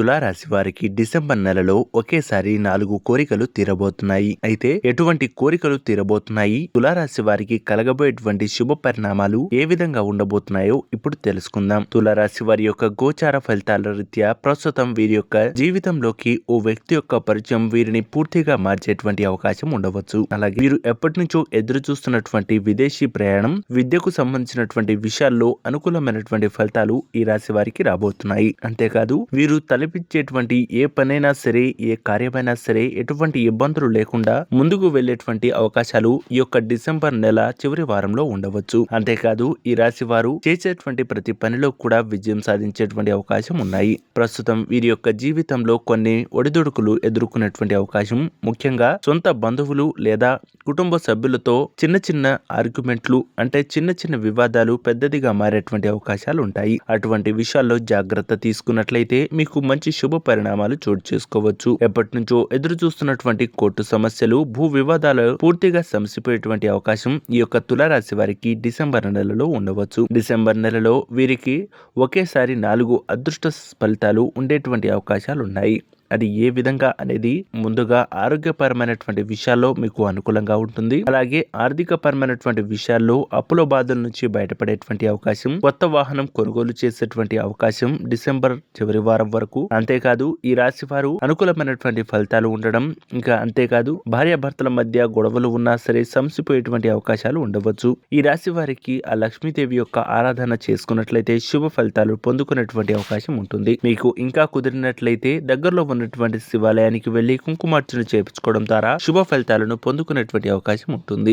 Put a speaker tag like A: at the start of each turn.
A: తులారాశి వారికి డిసెంబర్ నెలలో ఒకేసారి నాలుగు కోరికలు తీరబోతున్నాయి. అయితే ఎటువంటి కోరికలు తీరబోతున్నాయి? తులారాశి వారికి కలగబోయేటువంటి శుభ పరిణామాలు ఏ విధంగా ఉండబోతున్నాయో ఇప్పుడు తెలుసుకుందాం. తులారాశి వారి యొక్క గోచార ఫలితాల రీత్యా ప్రస్తుతం వీరి యొక్క జీవితంలోకి ఓ వ్యక్తి యొక్క పరిచయం వీరిని పూర్తిగా మార్చేటువంటి అవకాశం ఉండవచ్చు. అలాగే వీరు ఎప్పటి నుంచో ఎదురు చూస్తున్నటువంటి విదేశీ ప్రయాణం విద్యకు సంబంధించినటువంటి విషయాల్లో అనుకూలమైనటువంటి ఫలితాలు ఈ రాశి వారికి రాబోతున్నాయి. అంతేకాదు వీరు నడిపించేటువంటి ఏ పనైనా సరే ఏ కార్యమైనా సరే ఎటువంటి ఇబ్బందులు లేకుండా ముందుకు వెళ్ళేటువంటి అవకాశాలు ఈ యొక్క డిసెంబర్ నెల చివరి వారంలో ఉండవచ్చు. అంతేకాదు ఈ రాశి వారు చేసేటువంటి ప్రతి పనిలో కూడా విజయం సాధించేటువంటి అవకాశం ఉన్నాయి. ప్రస్తుతం వీరి యొక్క జీవితంలో కొన్ని ఒడిదుడుకులు ఎదుర్కొనేటువంటి అవకాశం. ముఖ్యంగా సొంత బంధువులు లేదా కుటుంబ సభ్యులతో చిన్న చిన్న ఆర్గ్యుమెంట్లు అంటే చిన్న చిన్న వివాదాలు పెద్దదిగా మారేటువంటి అవకాశాలు ఉంటాయి. అటువంటి విషయాల్లో జాగ్రత్త తీసుకున్నట్లయితే మీకు మంచి శుభ పరిణామాలు చోటు చేసుకోవచ్చు. ఎప్పటి నుంచో ఎదురు చూస్తున్నటువంటి కోర్టు సమస్యలు భూ వివాదాలు పూర్తిగా సమసిపోయేటువంటి అవకాశం ఈ యొక్క తులారాశి వారికి డిసెంబర్ నెలలో ఉండవచ్చు. డిసెంబర్ నెలలో వీరికి ఒకేసారి నాలుగు అదృష్ట ఫలితాలు ఉండేటువంటి అవకాశాలు ఉన్నాయి అది ఏ విధంగా అనేది ముందుగా ఆరోగ్యపరమైనటువంటి విషయాల్లో మీకు అనుకూలంగా ఉంటుంది. అలాగే ఆర్థిక పరమైనటువంటి విషయాల్లో అప్పుల బాధల నుంచి బయటపడేటువంటి అవకాశం కొత్త వాహనం కొనుగోలు చేసేటువంటి అవకాశం డిసెంబర్ చివరి వారం వరకు. అంతేకాదు ఈ రాశి వారు అనుకూలమైనటువంటి ఫలితాలు ఉండడం ఇంకా అంతేకాదు భార్యాభర్తల మధ్య గొడవలు ఉన్నా సరే సంసిపోయేటువంటి అవకాశాలు ఉండవచ్చు. ఈ రాశి వారికి ఆ లక్ష్మీదేవి యొక్క ఆరాధన చేసుకున్నట్లయితే శుభ ఫలితాలు పొందుకునేటువంటి అవకాశం ఉంటుంది. మీకు ఇంకా కుదిరినట్లయితే దగ్గరలో ఉన్న ఉన్నటువంటి శివాలయానికి వెళ్ళి కుంకుమార్చన చేపించుకోవడం ద్వారా శుభ ఫలితాలను పొందుకునేటువంటి అవకాశం ఉంటుంది.